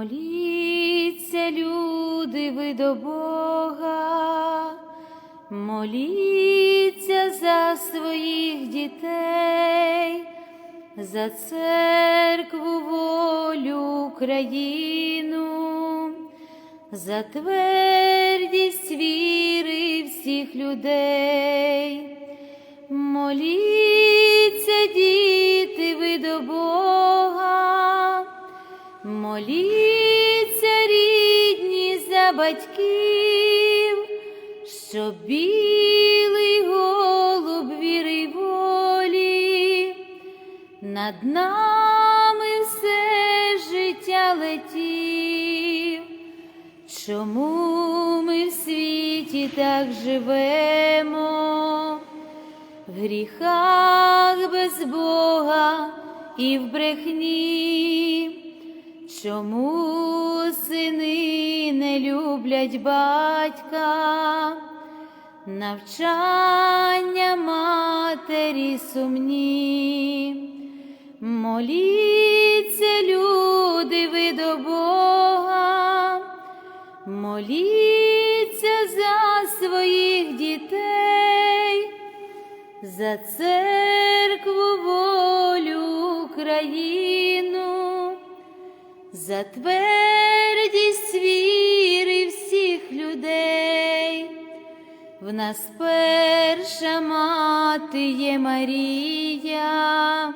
Моліться, люди, ви до Бога, моліться за своїх дітей, за церкву волю Україну, за твердість віри всіх людей. Моліться, діти, ви до Бога, моліться, рідні за батьків, щоб білий голуб віри волі над нами все життя летів. Чому ми в світі так живемо? В гріхах без Бога і в брехні, чому сини не люблять батька, навчання матері сумні, моліться, люди, ви до Бога, моліться за своїх дітей. За церкву волю Україну, за твердість віри всіх людей. В нас перша мати є Марія,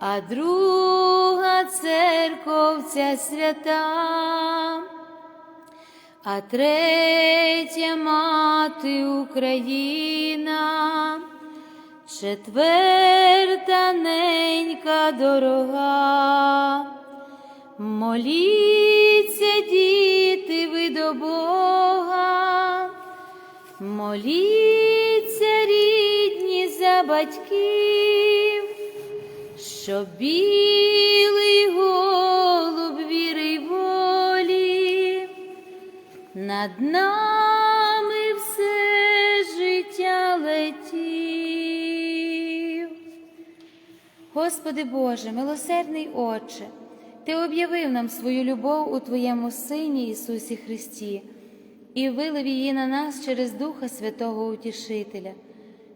а друга церковця свята а третя мати Україна, четверта ненька дорога. Моліться, діти, ви до Бога, моліться, рідні за батьків, щоб білий голуб віри волі над нами все життя летів. Господи Боже, милосердний Отче, Ти об'явив нам свою любов у Твоєму Сині Ісусі Христі і вилив її на нас через Духа Святого Утішителя.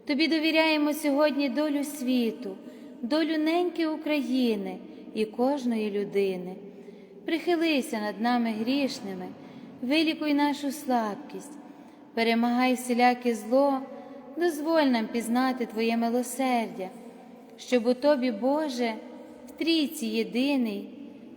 Тобі довіряємо сьогодні долю світу, долю неньки України і кожної людини. Прихилися над нами грішними вилікуй нашу слабкість, перемагай всіляке зло, дозволь нам пізнати Твоє милосердя, щоб у Тобі, Боже, в трійці єдиний,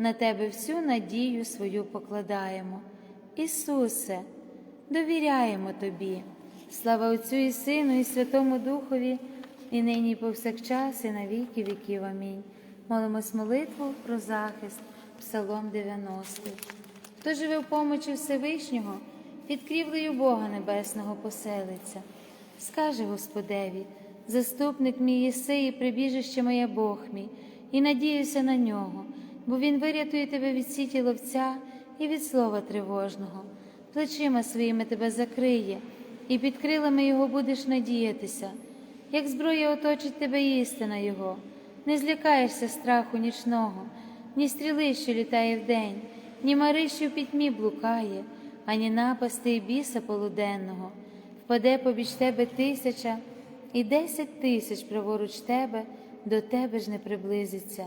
на Тебе всю надію свою покладаємо. Ісусе, довіряємо Тобі. Слава Отцю і Сину, і Святому Духові, і нині, і повсякчас, і на віки віків. Амінь. Молимось молитву про захист, Псалом 90. Хто живе в помочі Всевишнього, під крівлею Бога Небесного поселиться. Скаже Господеві, заступник мій єси і прибіжище моє Бог мій, і надіюся на нього, бо Він вирятує тебе від сіті ловця і від слова тривожного, плечима своїми тебе закриє і під крилами Його будеш надіятися, як зброя оточить тебе істина Його, не злякаєшся страху нічного, ні стріли, що літає вдень, ні мари, що в пітьмі блукає, ані напасти і біса полуденного. Впаде побіч тебе тисяча і десять тисяч праворуч тебе, до тебе ж не приблизиться.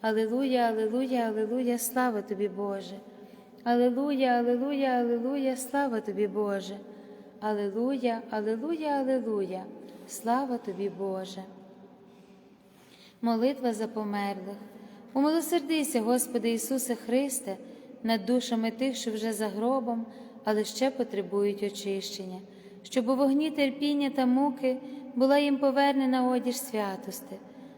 Аллилуйя, Аллилуйя, Аллилуйя, слава тобі, Боже. Аллилуйя, Аллилуйя, Аллилуйя, слава тобі, Боже. Аллилуйя, Аллилуйя, Аллилуйя. Слава тобі, Боже. Молитва за померлих. Умилосердися, Господи Ісусе Христе, над душами тих, що вже за гробом, але ще потребують очищення, щоб у вогні терпіння та муки була їм повернена одіж святости.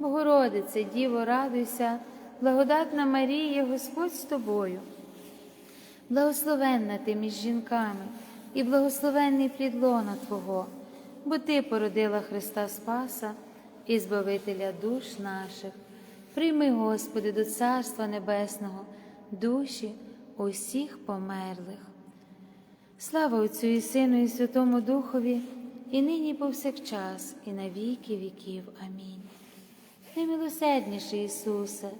Богородице, Діво, радуйся, благодатна Марія, Господь з тобою. Благословенна ти між жінками, і благословенний плід лона Твого, бо Ти породила Христа Спаса і Збавителя душ наших. Прийми, Господи, до Царства Небесного, душі усіх померлих. Слава Отцю і Сину, і Святому Духові, і нині і повсякчас, і на віки віків. Амінь. Наймилосердніший Ісусе,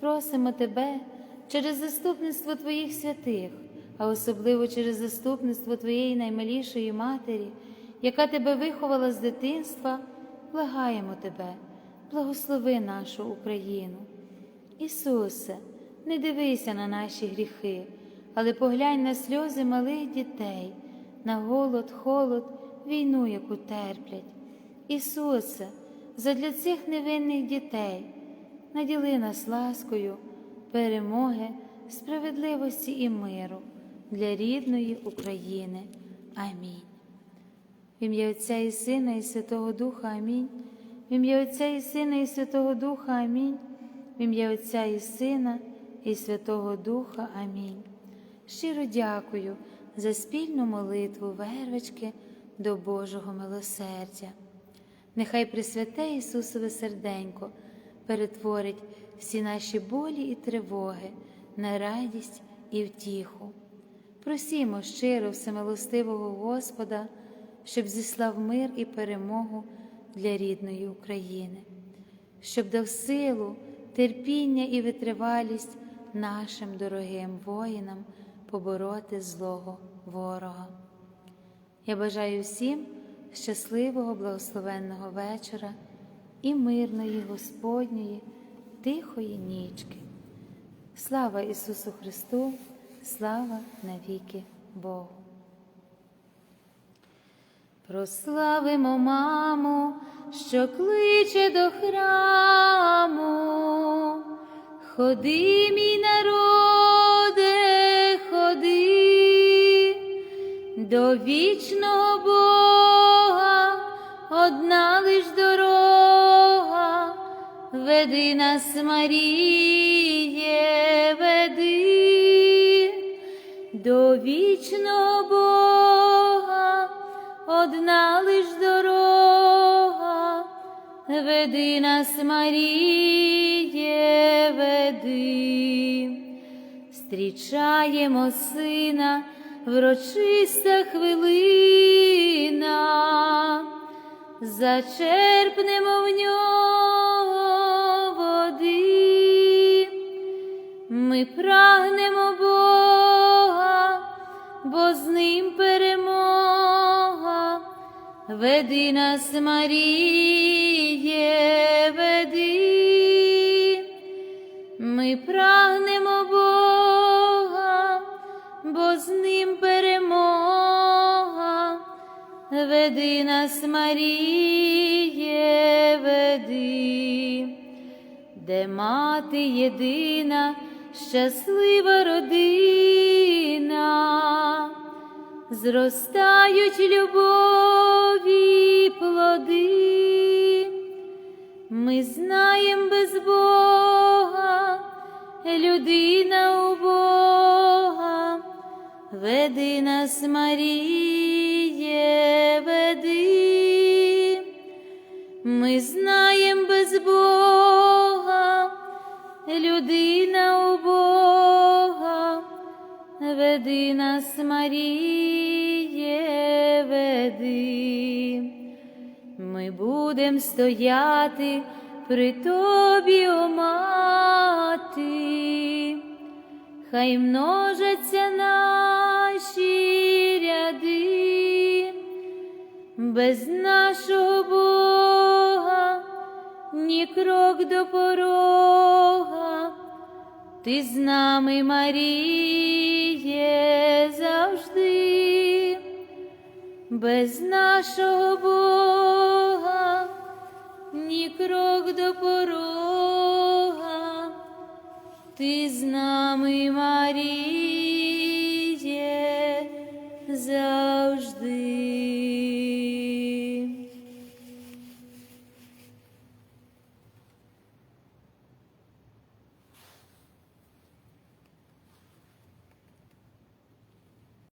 просимо Тебе через заступництво Твоїх святих, а особливо через заступництво Твоєї наймилішої Матері, яка Тебе виховала з дитинства, благаємо Тебе, благослови нашу Україну. Ісусе, не дивися на наші гріхи, але поглянь на сльози малих дітей, на голод, холод, війну, яку терплять. Ісусе, задля цих невинних дітей наділи нас ласкою, перемоги, справедливості і миру для рідної України. Амінь. В ім'я Отця і Сина, і Святого Духа Амінь. В ім'я Отця і Сина, і Святого Духа Амінь. В ім'я Отця і Сина, і Святого Духа Амінь. Щиро дякую за спільну молитву вервички до Божого милосердя. Нехай Пресвяте Ісусове серденько перетворить всі наші болі і тривоги на радість і втіху. Просімо щиро всемилостивого Господа, щоб зіслав мир і перемогу для рідної України, щоб дав силу, терпіння і витривалість нашим дорогим воїнам побороти злого ворога. Я бажаю всім щасливого, благословенного вечора і мирної Господньої, тихої нічки. Слава Ісусу Христу, слава навіки Богу. Прославимо маму, що кличе до храму, ходи, мій народе, ходи до вічного Бога, одна лиш дорога, веди нас, Маріє, веди до вічного Бога, одна лиш дорога, веди нас, Маріє, веди, зустрічаємо сина, врочиста хвилина, зачерпнемо в нього води, ми прагнемо Бога, бо з ним перемога, веди нас, Маріє, веди, ми прагнемо Бога, бо з ним перемога, веди нас, Маріє, веди, де мати єдина, щаслива родина, зростають любові плоди, ми знаєм без Бога, людина у Бога, веди нас, Маріє, веди, ми знаєм без Бога, людина у Бога, веди нас, Маріє, веди, ми будем стояти при тобі, о мати, хай множаться наші ряди без нашого Бога, ні крок до порога, ти з нами Маріє завжди, без нашого Бога, ні крок до порога, ти з нами Маріє завжди.